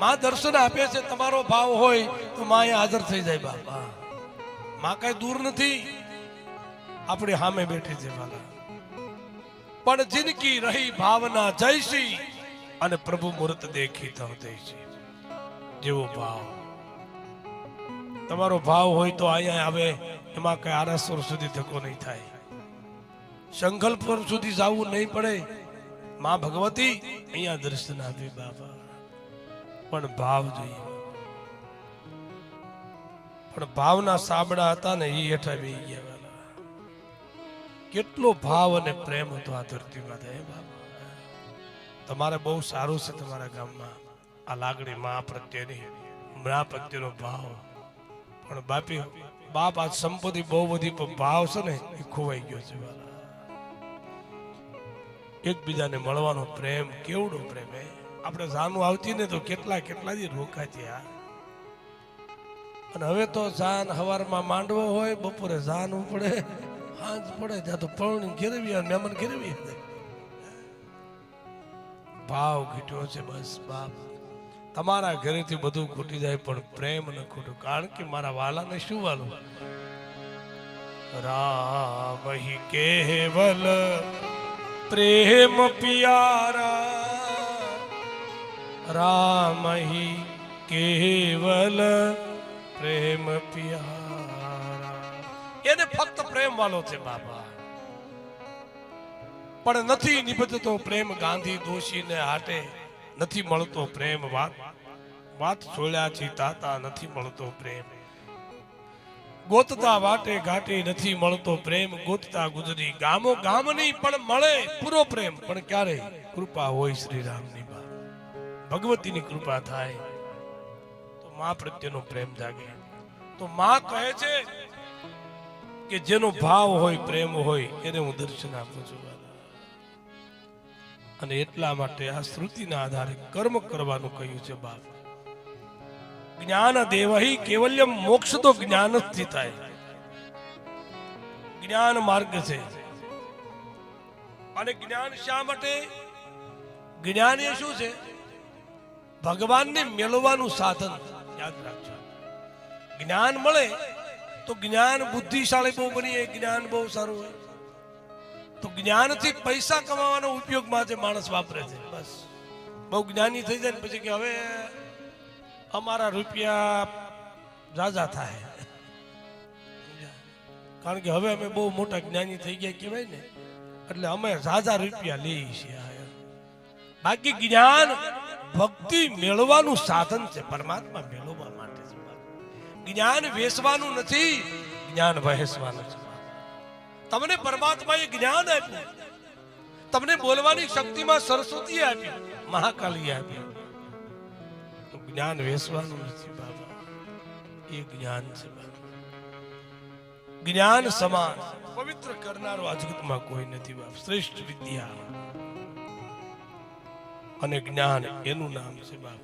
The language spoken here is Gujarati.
માં દર્શન આપે છે, તમારો ભાવ હોય તો માં અહીંયા હાજર થઈ જાય, બાપા. માં કઈ દૂર નથી. આપણી સામે બેઠી છે બાલા પણ જિંદગી રહી ભાવના જયસી અને પ્રભુ મૂર્ત દેખી તો દેશી. જેવો ભાવ. તમારો ભાવ હોય તો અહીંયા આવે, એમાં કઈ આરાસુર સુધી ધક્કો નહીં થાય. સંકલ્પ સુધી જવું નહીં પડે. માં ભગવતી, અહીંયા દર્શન આપી બાબા પણ ભાવ જોઈએ. પણ ભાવના સાબડા હતા ને એ હેઠા બે ગયા કેટલો ભાવ અને પ્રેમ હતો આ ધરતીમાં હે બાબા તમારે બહુ સારું છે તમારા ગામમાં. આ લાગણી મા પ્રત્યેની. મા પ્રત્યેનો ભાવ. પણ બાપી, બાપ આ સંપત્તિ બહુ બધી, પણ ભાવ છે ને એ ખોવાઈ ગયો છે. એકબીજાને મળવાનો પ્રેમ, કેવડો પ્રેમ, હે? આપણે જાનું આવતી ને તો કેટલા કેટલા દી રોકાતી અને હવે તો જાન હવારમાં માંડવો હોય, બપોરે જાન ઉપડે, હાંજ પડે, ત્યાં તો પૌણી ઘેરવી અને મહેમાન ઘેરવી. ભાવ ઘીટ્યો છે બસ, બાપ. તમારા ઘરેથી બધું ખૂટી જાય, પણ પ્રેમ ન ખૂટું. કારણ કે મારા વાલાને શું વાલું? રામ કેવલ પ્રેમ, પિયારા રામ હિ કેવલ પ્રેમ પ્યારા એને ફક્ત પ્રેમ વાલો છે બાબા. પણ નથી નિબધતો પ્રેમ ગાંધી દોશીને હાટે. નથી મળતો પ્રેમ વાત. વાત છોડ્યા છી તાતા, નથી મળતો પ્રેમ. ગોતતા વાટે ઘાટે નથી મળતો પ્રેમ. ગોતતા ગુજરી ગામો ગામ પણ મળે પૂરો પ્રેમ. પણ ક્યારે કૃપા હોય શ્રી રામની ભગવતીની કૃપા થાય, તો મા પ્રત્યેનો પ્રેમ જાગે. તો મા કહે છે કે જેનો ભાવ હોય, પ્રેમ હોય, એને હું દર્શન આપું છું અને એટલા માટે આ શ્રુતિના આધારે કર્મ કરવાનું કહ્યું છે બાપ. જ્ઞાન દેવહી કેવલ્યમ મોક્ષ તો જ્ઞાન જ થાય. જ્ઞાન માર્ગ છે. અને જ્ઞાન શા માટે? જ્ઞાન એ શું છે? ભગવાનને મેળવવાનું સાધન. યાદ રાખજો. જ્ઞાન મળે તો જ્ઞાન બુદ્ધિશાળી બહુ બની જ્ઞાન બહુ સારું હોય. તો જ્ઞાનથી પૈસા કમાવાનો ઉપયોગ માટે માણસ વાપરે છે, બસ. બહુ જ્ઞાની થઈ જાય ને પછી કે હવે અમારા રૂપિયા ઝાઝા થાય. કારણ કે હવે અમે બહુ મોટા જ્ઞાની થઈ ગયા કહેવાય ને, એટલે અમે ઝાઝા રૂપિયા લઈએ છીએ. બાકી જ્ઞાન ભક્તિ મેળવાનું સાધન છે, પરમાત્મા મેળવવા માટે જ્ઞાન વેચવાનું નથી, જ્ઞાન વહેસવાનું છે. તમને પરમાત્માએ જ્ઞાન આપ્યું. તમને બોલવાની શક્તિમાં સરસ્વતી આપ્યું મહાકાલી આપ્યું જ્ઞાન વેચવાનું નથી બાબા. એ જ્ઞાન છે જ્ઞાન સમાન, પવિત્ર કરનારો આ કોઈ નથી બાપ. શ્રેષ્ઠ વિદ્યા. અને જ્ઞાન એનું નામ છે બાપ.